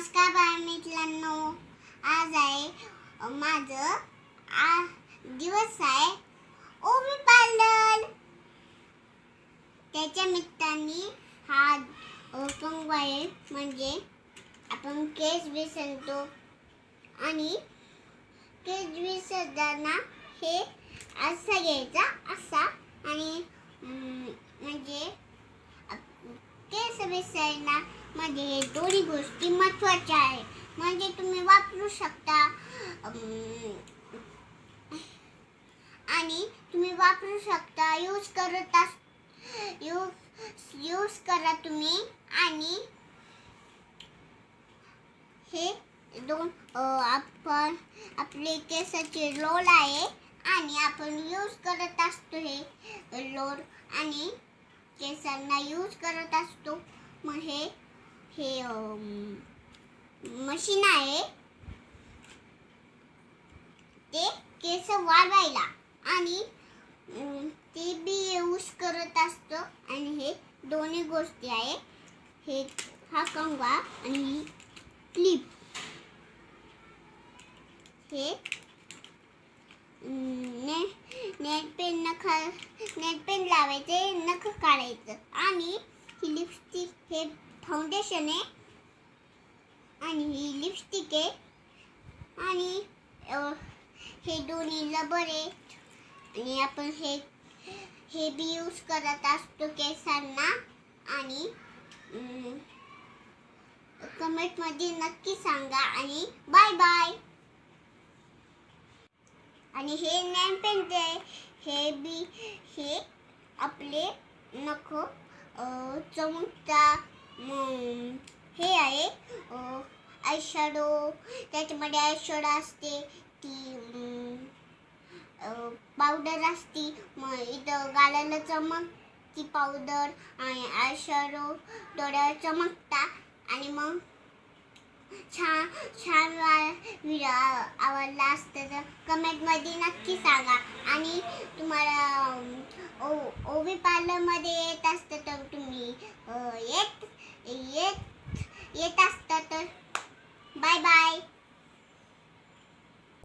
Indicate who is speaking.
Speaker 1: नमस्कार मुलांनो आज आहे माझं आ दिवस आहे ओम पार्लर त्याच्या मित्रांनी हा अ, आहे. म्हणजे आपण केस विसरतो. आणि केस विसरताना हे असा घ्यायचा असा आणि म्हणजे केस विसरणा मध्ये हे दोन्ही गोष्टी महत्त्वाच्या आहे म्हणजे तुम्ही वापरू शकता आणि तुम्ही वापरू शकता यूज करत अस यूज यूज करा तुम्ही. आणि हे दोन आपण आपले केसाचे रोल आहे आणि आपण यूज करत असतो हे लोड आणि केसांना यूज करत असतो. मग हे हे मशीन आहे. ते केस वाढवायला आणि ते बी यूज करत असतो. आणि हे दोन्ही गोष्टी आहे. हे हा कंगवा आणि क्लिप हे नेट नेट पेन नख नेट पेन लावायचे नख काढायचं. आणि ही लिपस्टिक हे फाउंडेशन आहे आणि ही लिपस्टिक आहे आणि हे दोन्ही रबर आहे आणि आपण हे हे बी यूज करत असतो केसांना. आणि कमेंटमध्ये नक्की सांगा. आणि बाय बाय आणि हे नेम पेन ते हे बी हे आपले नख चमकता मग हे आहे आयशॅडो त्याच्यामध्ये आयशॅडो असते ती पावडर असते. मग इथं गालाला चमक ती पावडर आणि आयशॅडो डोळ्यावर चमकता. आणि मग छान छान व्हिडिओ आवडला असतं तर कमेंटमध्ये नक्की सांगा. आणि तुम्हाला ओ ओवी पार्लरमध्ये येत असतं तर तुम्ही येत येत येत